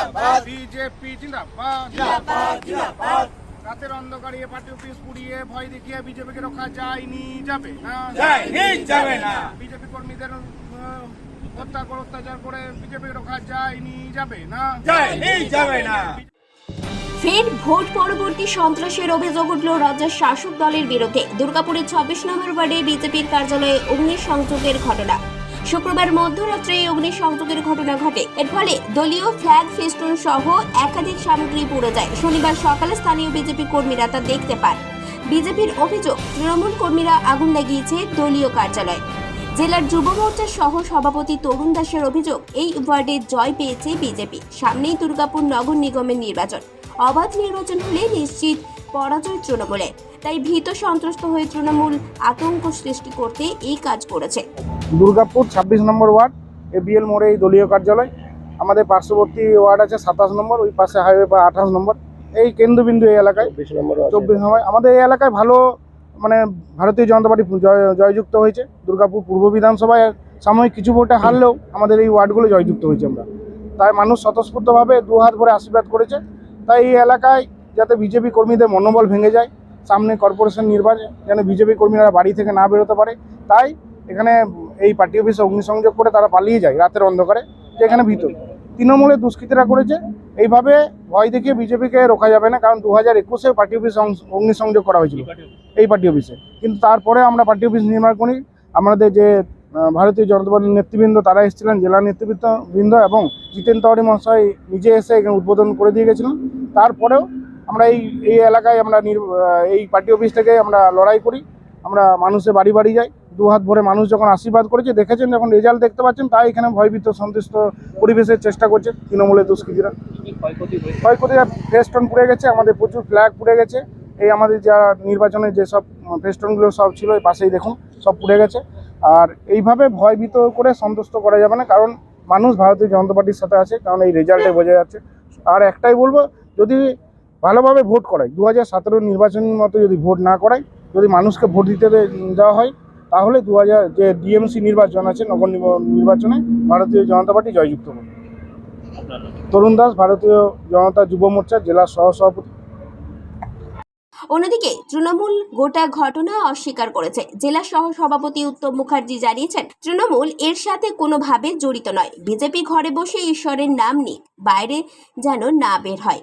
জিন্দাবাদ। বিজেপি জিন্দাবাদ। জিন্দাবাদ জিন্দাবাদ। রাতের অন্ধকারে পার্টি অফিস পুড়িয়ে ভয় দেখিয়ে বিজেপিকে রক্ষা যায়নি যাবে না। যায়নি যাবে না। বিজেপি কর্মীদের হত্যা করে অত্যাচার করে বিজেপিকে রক্ষা যায়নি যাবে না। যায়নি যাবে না। ফের ভোট পরবর্তী সন্ত্রাসের অভিযোগ উঠল রাজ্যের শাসক দলের বিরুদ্ধে। দুর্গাপুরের ছাব্বিশ নম্বর ওয়ার্ডে বিজেপির কার্যালয়ে অগ্নিসংযোগের ঘটনা। শুক্রবার মধ্যরাত্রে এই অগ্নিসংযোগের ঘটনা ঘটে। এর ফলে দলীয় ফ্ল্যাগ, ফেস্টুন সহ একাধিক সামগ্রী পুড়ে যায়। শনিবার সকালে স্থানীয় বিজেপি কর্মীরা তা দেখতে পান। বিজেপির অভিযোগ, তৃণমূল কর্মীরা আগুন লাগিয়েছে দলীয় কার্যালয়। জেলার যুব মোর্চার সহ সভাপতি তরুণ দাসের অভিযোগ, এই ওয়ার্ডে জয় পেয়েছে বিজেপি। সামনেই দুর্গাপুর নগর নিগমের নির্বাচন। অবাধ নির্বাচন হলে নিশ্চিত পরাজয় তৃণমূলের তাই ভীত সন্ত্রস্ত হয়ে তৃণমূল আতঙ্ক সৃষ্টি করতে এই কাজ করেছে। দুর্গাপুর ছাব্বিশ নম্বর ওয়ার্ড এবিএল মোড়ে এই দলীয় কার্যালয়। আমাদের পার্শ্ববর্তী ওয়ার্ড আছে সাতাশ নম্বর ওই পাশে হাইওয়ে বা আঠাশ নম্বর। এই কেন্দ্রবিন্দু এই এলাকায় চব্বিশ নম্বর আমাদের এই এলাকায় ভালো মানে ভারতীয় জনতা পার্টি জয় জয়যুক্ত হয়েছে। দুর্গাপুর পূর্ব বিধানসভায় সাময়িক কিছু ভোটে হারলেও আমাদের এই ওয়ার্ডগুলো জয়যুক্ত হয়েছে আমরা। তাই মানুষ স্বতঃস্ফূর্তভাবে দু হাত ভরে আশীর্বাদ করেছে। তাই এই এলাকায় যাতে বিজেপি কর্মীদের মনোবল ভেঙে যায়, সামনে কর্পোরেশন নির্বাচন, যেন বিজেপি কর্মীরা বাড়ি থেকে না বেরোতে পারে, তাই এখানে এই পার্টি অফিসে অগ্নিসংযোগ করে তারা পালিয়ে যায় রাতের অন্ধকারে যে এখানে ভিতর তৃণমূলে দুষ্কৃতীরা করেছে, এইভাবে ভয় দেখিয়ে বিজেপিকে রোকা যাবে না, কারণ দু হাজার একুশে পার্টি অফিস অগ্নিসংযোগ করা হয়েছিল এই পার্টি অফিসে। কিন্তু তারপরে আমরা পার্টি অফিস নির্মাণ করি, আমাদের যে ভারতীয় জনতা পার্টির নেতৃবৃন্দ, তারা এসেছিলেন, জেলা নেতৃবৃন্দ বৃন্দ এবং জিতেন তেওয়ারি মহাশয় নিজে এসে এখানে উদ্বোধন করে দিয়ে গেছিলেন। তারপরেও আমরা এই এই এলাকায় আমরা এই পার্টি অফিস থেকে আমরা লড়াই করি। আমরা মানুষের বাড়ি বাড়ি যাই। দু হাত ভরে মানুষ যখন আশীর্বাদ করেছে, দেখেছেন যখন রেজাল্ট দেখতে পাচ্ছেন, তাই এখানে ভয়ভীত, সন্তুষ্ট পরিবেশের চেষ্টা করছে তৃণমূলের দুষ্কৃতীরা। ক্ষয়ক্ষতি ফেস্টন পুড়ে গেছে, আমাদের প্রচুর ফ্ল্যাগ পুড়ে গেছে। এই আমাদের যা নির্বাচনে যেসব ফেস্টনগুলো সব ছিল, এই পাশেই দেখুন, সব পুড়ে গেছে। আর এইভাবে ভয়ভীত করে সন্তুষ্ট করা যাবে না, কারণ মানুষ ভারতীয় জনতা পার্টির সাথে আছে, কারণ এই রেজাল্টে বোঝা যাচ্ছে। আর একটাই বলব যদি ভালোভাবে ভোট করায় দু হাজার সতেরো নির্বাচনের মতো যদি ভোট না করায় যদি মানুষকে ভোট দিতে দেওয়া হয়, তাহলে দু হাজার যে ডিএমসি নির্বাচন আছে, নগর নির্বাচনে ভারতীয় জনতা পার্টি জয়যুক্ত হবে। তরুণ দাস, ভারতীয় জনতা যুব মোর্চা জেলা সহসভাপতি। অন্যদিকে তৃণমূল গোটা ঘটনা অস্বীকার করেছে। জেলা সহ সভাপতি উত্তম মুখার্জি জানিয়েছেন, তৃণমূল এর সাথে কোনোভাবে জড়িত নয়। বিজেপি ঘরে বসে ঈশ্বরের নাম নিক, বাইরে যেন না বের হয়।